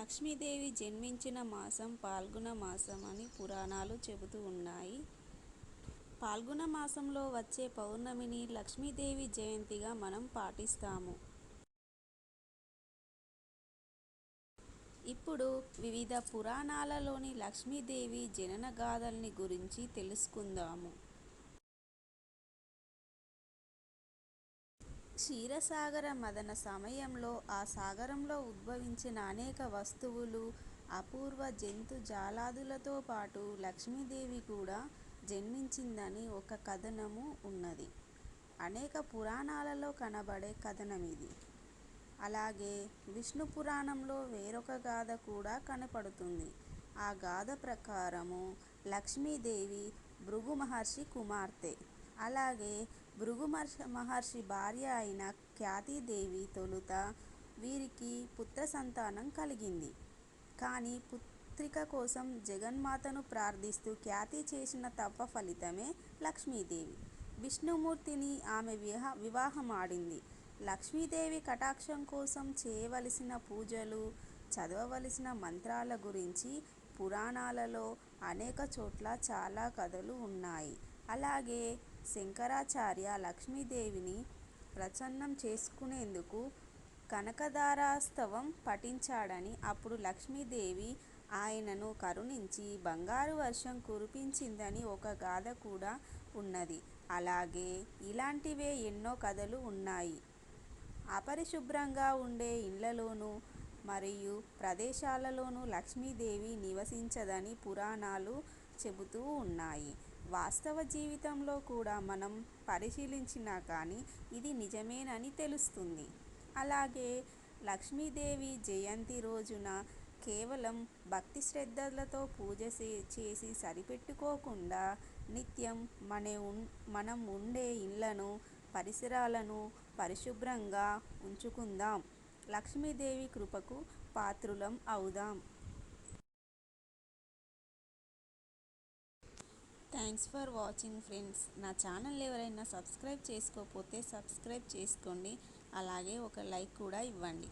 లక్ష్మీదేవి జన్మించిన మాసం ఫాల్గుణ మాసం అని పురాణాలు చెబుతూ ఉన్నాయి. పాల్గొన మాసంలో వచ్చే పౌర్ణమిని లక్ష్మీదేవి జయంతిగా మనం పాటిస్తాము. ఇప్పుడు వివిధ పురాణాలలోని లక్ష్మీదేవి జనన గాథల్ని గురించి తెలుసుకుందాము. క్షీరసాగర మదన సమయంలో ఆ సాగరంలో ఉద్భవించిన అనేక వస్తువులు అపూర్వ జంతు జాలాదులతో పాటు లక్ష్మీదేవి కూడా జన్మించిందని ఒక కథనము ఉన్నది. అనేక పురాణాలలో కనబడే కథనమిది అలాగే విష్ణు పురాణంలో వేరొక గాథ కూడా కనపడుతుంది. ఆ గాథ ప్రకారము లక్ష్మీదేవి భృగు మహర్షి కుమార్తె అలాగే భృగు మహర్షి భార్య అయిన ఖ్యాతిదేవి తొలుత వీరికి పుత్ర సంతానం కలిగింది. కానీ పుత్రిక కోసం జగన్మాతను ప్రార్థిస్తూ ఖ్యాతి చేసిన తప ఫలితమే లక్ష్మీదేవి. విష్ణుమూర్తిని ఆమె విహా వివాహమాడింది. లక్ష్మీదేవి కటాక్షం కోసం చేయవలసిన పూజలు చదవవలసిన మంత్రాల గురించి పురాణాలలో అనేక చోట్ల చాలా కథలు ఉన్నాయి. అలాగే శంకరాచార్య లక్ష్మీదేవిని ప్రసన్నం చేసుకునేందుకు కనకదారాస్తవం పఠించాడని అప్పుడు లక్ష్మీదేవి ఆయనను కరుణించి బంగారు వర్షం కురిపించిందని ఒక గాథ కూడా ఉన్నది. అలాగే ఇలాంటివే ఎన్నో కథలు ఉన్నాయి. అపరిశుభ్రంగా ఉండే ఇళ్ళలోనూ మరియు ప్రదేశాలలోనూ లక్ష్మీదేవి నివసించదని పురాణాలు చెబుతూ ఉన్నాయి. వాస్తవ జీవితంలో కూడా మనం పరిశీలించినా కానీ ఇది నిజమేనని తెలుస్తుంది. అలాగే లక్ష్మీదేవి జయంతి రోజున కేవలం భక్తి శ్రద్ధలతో పూజ చేసి సరిపెట్టుకోకుండా నిత్యం మన మనం ఉండే ఇళ్ళను పరిసరాలను పరిశుభ్రంగా ఉంచుకుందాం. లక్ష్మీదేవి కృపకు పాత్రులం అవుదాం. థ్యాంక్స్ ఫర్ వాచింగ్ ఫ్రెండ్స్ నా ఛానల్ ఎవరైనా సబ్స్క్రైబ్ చేసుకోకపోతే సబ్స్క్రైబ్ చేసుకోండి. అలాగే ఒక లైక్ కూడా ఇవ్వండి.